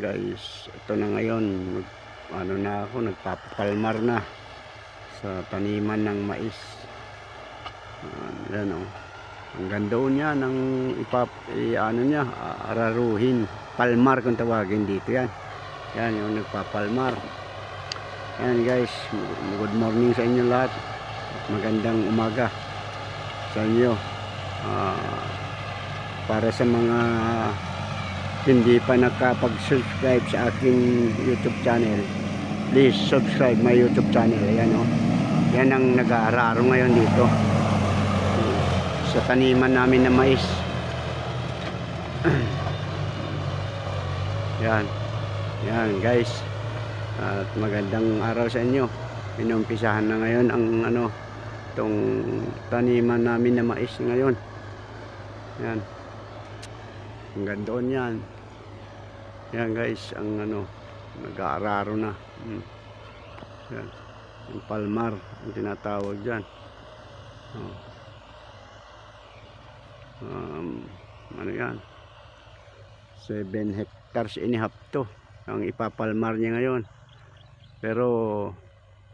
guys, ito na ngayon, ano na ako, nagpapalmar na sa taniman ng mais. Uh, yan o. Ang ganda o niya ng ipap, i, ano niya, ah, araruhin. Palmar kung tawagin dito yan. Yan yung nagpapalmar. Yan guys, good morning sa inyo lahat. Magandang umaga sa inyo. Ah, para sa mga hindi pa nakapag-subscribe sa aking YouTube channel, please subscribe my YouTube channel. Ayan o. Yan ang nag-aararo ngayon dito. Sa taniman namin na mais. Yan. Yan guys. At magandang araw sa inyo. Inumpisahan na ngayon ang ano tong taniman namin na mais ngayon. Yan. Ang ganda yan. Yan guys, ang ano, nag-aararo na. Hmm. Yan. Yung palmar, ang tinatawag dyan. Oh. Um, ano yan? 7 hectares and a half to. Ang ipapalmar niya ngayon. Pero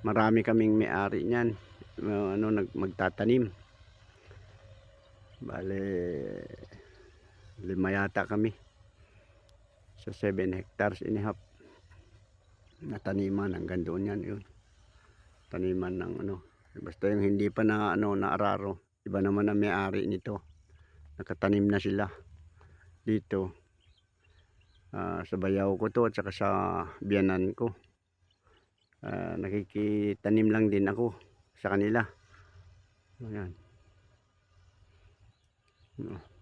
marami kaming may-ari niyan. Ano, nag, magtatanim. Bale, lima yata kami. Sa 7 hectares and a half na taniman hanggang doon yan yun. Taniman ng ano. Basta yung hindi pa na ano naararo. Iba naman ang may-ari nito. Nakatanim na sila dito. Ah, sa bayaw ko to at saka sa biyanan ko. Ah, nakikitanim lang din ako sa kanila. Ayan. No.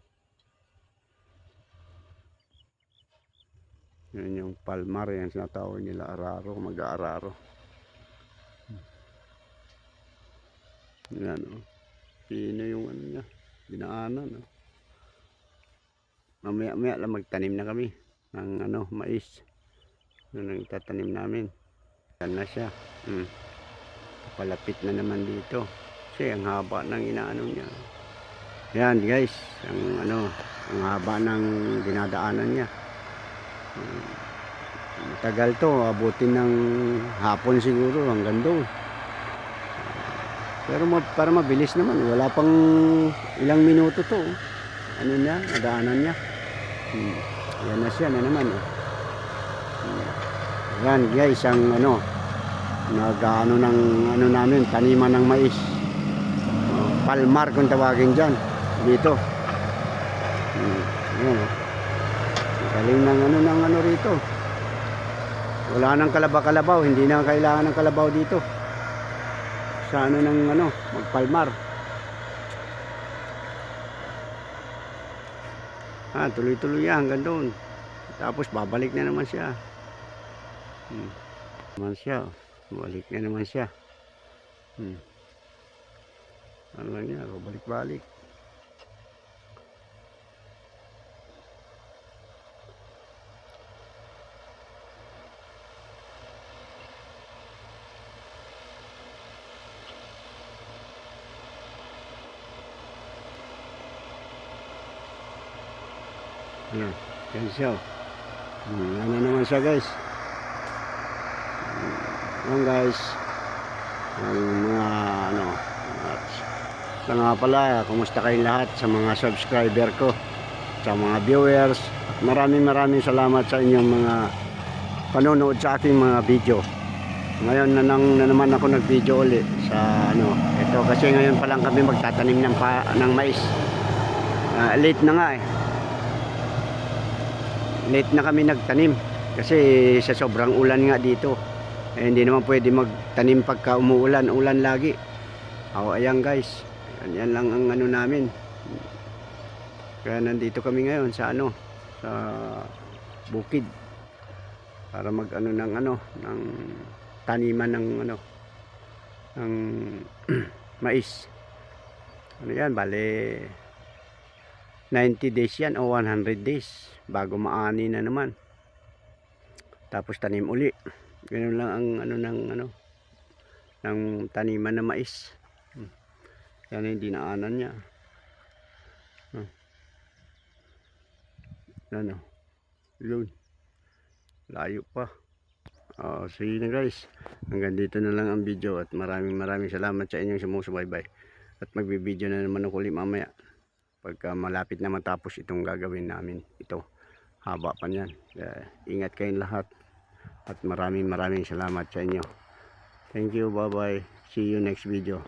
Yan yung palmar, yan sinatawag nila araro, mag-aararo. Yan o. Pino yung ano niya, dinaanan o. Mamaya maya lang magtanim na kami ng ano, mais. Yun ang itatanim namin. Yan na siya. Hmm. Palapit na naman dito. Kasi ang haba ng inaano niya. Yan guys, ang ano, ang haba ng dinadaanan niya. Matagal to, abutin ng hapon siguro hanggang doon. Pero para mabilis naman, wala pang ilang minuto to. oh. Ano niya, nadaanan niya. Hmm. Yan na siya na naman. Oh. Hmm. Yan guys, ang ano, nag-ano ng ano namin, taniman ng mais. Oh, palmar kung tawagin dyan. Dito. Hmm. Yan. Galing ng ano ng ano rito. Wala nang kalaba-kalabaw, hindi na kailangan ng kalabaw dito. Sa ano ng ano, magpalmar. Ah, tuloy-tuloy yan hanggang doon. Tapos babalik na naman siya. Hmm. Naman siya. Balik na naman siya. Hmm. Ano yan, balik-balik. Ayan, yan siya. Hmm, yan na naman siya guys. Yan guys. Ang mga ano. At sa nga pala, kumusta kayong lahat sa mga subscriber ko. Sa mga viewers. At maraming maraming salamat sa inyong mga panonood sa aking mga video. Ngayon na, nang, na naman ako nag-video ulit sa ano. Ito kasi ngayon pa lang kami magtatanim ng, pa, ng mais. Ah, late na nga eh late na kami nagtanim kasi sa sobrang ulan nga dito eh, hindi naman pwede magtanim pagka umuulan. Ulan lagi. Oh, ayan guys. Yan, yan lang ang ano namin. Kaya nandito kami ngayon sa ano sa bukid para mag ano ng ano ng taniman ng ano ng mais. Ano yan? Bale 90 days yan o 100 days bago maani na naman tapos tanim uli ganun lang ang ano ng ano ng taniman na mais Hmm. yan yung dinaanan niya Hmm. ano yun Layo pa. Oh, so yun na guys. Hanggang dito na lang ang video at maraming maraming salamat sa inyong sumusubaybay. At magbibideo na naman ako ulit mamaya. Pagka malapit na matapos itong gagawin namin. Ito. Haba pa niyan. Kaya ingat kayong lahat. At maraming maraming salamat sa inyo. Thank you. Bye bye. See you next video.